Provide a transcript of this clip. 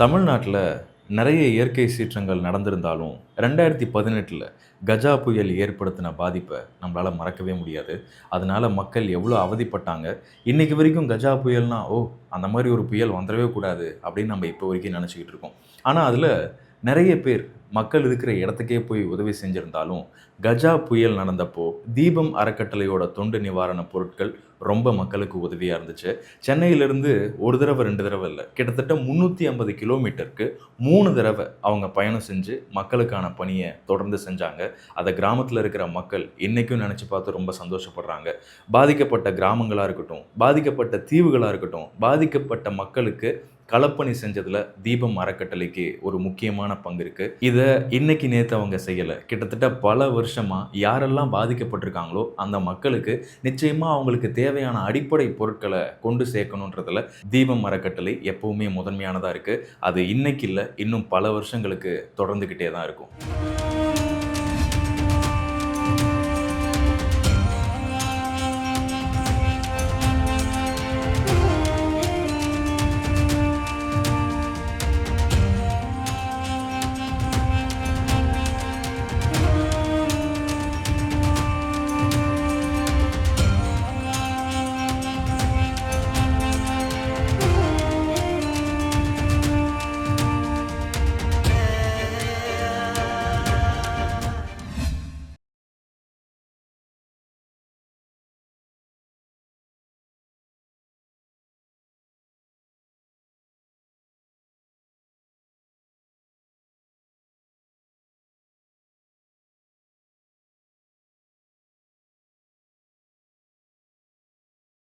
தமிழ்நாட்டில் நிறைய இயற்கை சீற்றங்கள் நடந்திருந்தாலும் ரெண்டாயிரத்தி பதினெட்டில் கஜா புயல் ஏற்படுத்தின பாதிப்பை நம்மளால் மறக்கவே முடியாது. அதனால் மக்கள் எவ்வளோ அவதிப்பட்டாங்க. இன்றைக்கு வரைக்கும் கஜா புயல்னால் ஓ அந்த மாதிரி ஒரு புயல் வந்துடவே கூடாது அப்படின்னு நம்ம இப்போ வரைக்கும் நினச்சிக்கிட்டு இருக்கோம். ஆனால் அதில் நிறைய பேர் மக்கள் இருக்கிற இடத்துக்கே போய் உதவி செஞ்சிருந்தாலும் கஜா புயல் நடந்தப்போ தீபம் அறக்கட்டளையோட தொண்டு நிவாரணப் பொருட்கள் ரொம்ப மக்களுக்கு உதவியாக இருந்துச்சு. சென்னையிலேருந்து ஒரு தடவை ரெண்டு தடவை இல்லை கிட்டத்தட்ட முந்நூற்றி ஐம்பது கிலோமீட்டருக்கு மூணு தடவை அவங்க பயணம் செஞ்சு மக்களுக்கான பணியை தொடர்ந்து செஞ்சாங்க. அதை கிராமத்தில் இருக்கிற மக்கள் இன்றைக்கும் நினச்சி பார்த்து ரொம்ப சந்தோஷப்படுறாங்க. பாதிக்கப்பட்ட கிராமங்களாக இருக்கட்டும் பாதிக்கப்பட்ட தீவுகளாக இருக்கட்டும் பாதிக்கப்பட்ட மக்களுக்கு களப்பணி செஞ்சதில் தீபம் அறக்கட்டளைக்கு ஒரு முக்கியமான பங்கு இருக்குது இதை இன்னைக்கு நேற்று அவங்க செய்யலை. கிட்டத்தட்ட பல வருஷமாக யாரெல்லாம் பாதிக்கப்பட்டிருக்காங்களோ அந்த மக்களுக்கு நிச்சயமாக அவங்களுக்கு தேவையான அடிப்படை பொருட்களை கொண்டு சேர்க்கணுன்றதுல தீபம் அறக்கட்டளை எப்பவுமே முதன்மையானதாக இருக்குது அது இன்னைக்கு இல்லை இன்னும் பல வருஷங்களுக்கு தொடர்ந்துக்கிட்டே தான் இருக்கும்.